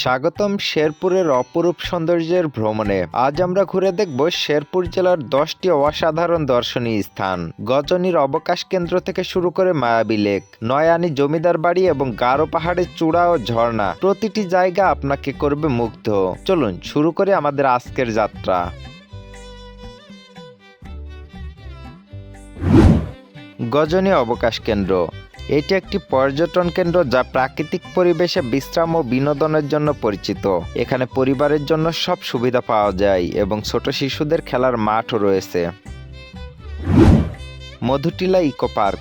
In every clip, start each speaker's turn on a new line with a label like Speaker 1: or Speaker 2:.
Speaker 1: স্বাগতম শেরপুরের অপরূপ সৌন্দর্যের ভ্রমণে। আজ আমরা ঘুরে দেখব শেরপুর জেলার দশটি অসাধারণ দর্শনীয় স্থান। গজনীর অবকাশ কেন্দ্র থেকে শুরু করে মায়াবী লেক, নয়ানি জমিদার বাড়ি এবং গারো পাহাড়ের চূড়া ও ঝর্ণা। প্রতিটি জায়গা আপনাকে করবে মুগ্ধ। চলুন শুরু করে আমাদের আজকের যাত্রা। গজনী অবকাশ কেন্দ্র। এটি একটি পর্যটন কেন্দ্র যা প্রাকৃতিক পরিবেশে বিশ্রাম ও বিনোদনের জন্য পরিচিত। এখানে পরিবারের জন্য সব সুবিধা পাওয়া যায় এবং ছোট শিশুদের খেলার মাঠও রয়েছে। Madhutila eco park.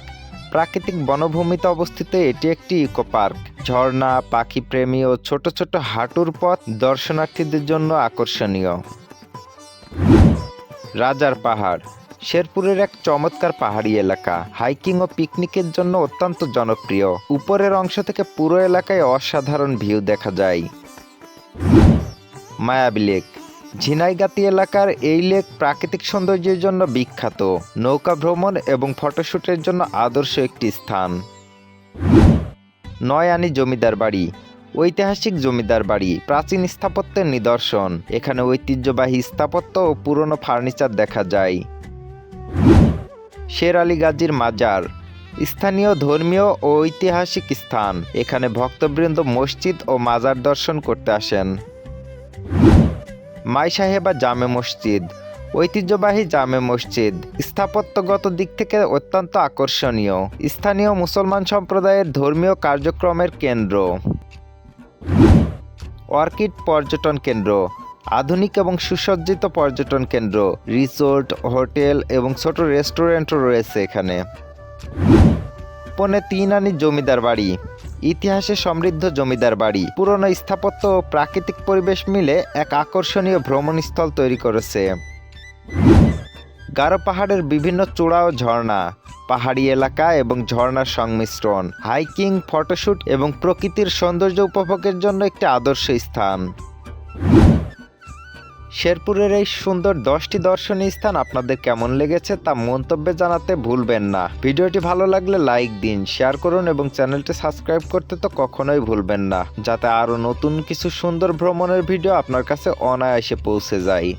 Speaker 1: প্রাকৃতিক বনভূমিতে অবস্থিত এটি একটি ইকো পার্ক। ঝর্ণা, পাখি প্রেমী ও ছোট ছোট হাঁটুর পথ দর্শনার্থীদের জন্য আকর্ষণীয়। রাজার পাহাড়। শেরপুরের এক চমৎকার পাহাড়ি এলাকা। হাইকিং ও পিকনিকের জন্য অত্যন্ত জনপ্রিয়। উপরের অংশ থেকে পুরো এলাকায় অসাধারণ ভিউ দেখা যায়। মায়াবী লেক। ঝিনাইগাতি এলাকার এই লেক প্রাকৃতিক সৌন্দর্যের জন্য বিখ্যাত। নৌকা ভ্রমণ এবং ফটোশ্যুটের জন্য আদর্শ একটি স্থান। নয়ানি জমিদার বাড়ি। ঐতিহাসিক জমিদার বাড়ি, প্রাচীন স্থাপত্যের নিদর্শন। এখানে ঐতিহ্যবাহী স্থাপত্য ও পুরনো ফার্নিচার দেখা যায়। শের আলী গাজীর মাজার, স্থানীয় ধর্মীয় ও ঐতিহাসিক স্থান। এখানে ভক্তবৃন্দ মসজিদ ও মাজার দর্শন করতে আসেন। মাই সাহেবা জামে মসজিদ, ঐতিহ্যবাহী জামে মসজিদ, স্থাপত্যগত দিক থেকে অত্যন্ত আকর্ষণীয়। স্থানীয় মুসলমান সম্প্রদায়ের ধর্মীয় কার্যক্রমের কেন্দ্র। অর্কিড পর্যটন কেন্দ্র আধুনিক এবং সুসজ্জিত পর্যটন কেন্দ্র, রিসোর্ট, হোটেল এবং ছোট রেস্টুরেন্টও রয়েছে এখানে। পনে তিন আনি জমিদার বাড়ি, ইতিহাসে সমৃদ্ধ জমিদার বাড়ি। পুরনো স্থাপত্য ও প্রাকৃতিক পরিবেশ মিলে এক আকর্ষণীয় ভ্রমণস্থল তৈরি করেছে। গারো পাহাড়ের বিভিন্ন চূড়া ও ঝর্ণা, পাহাড়ি এলাকা এবং ঝর্ণার সংমিশ্রণ, হাইকিং ফটোশ্যুট এবং প্রকৃতির সৌন্দর্য উপভোগের জন্য একটি আদর্শ স্থান। শেরপুরের এই সুন্দর দশটি দর্শনীয় স্থান আপনাদের কেমন লেগেছে তা মন্তব্যে জানাতে ভুলবেন না। ভিডিওটি ভালো লাগলে লাইক দিন শেয়ার করুন এবং চ্যানেলটি সাবস্ক্রাইব করতে তো কখনোই ভুলবেন না, যাতে আরও নতুন কিছু সুন্দর ভ্রমণের ভিডিও আপনার কাছে অনায়াসে পৌঁছে যায়।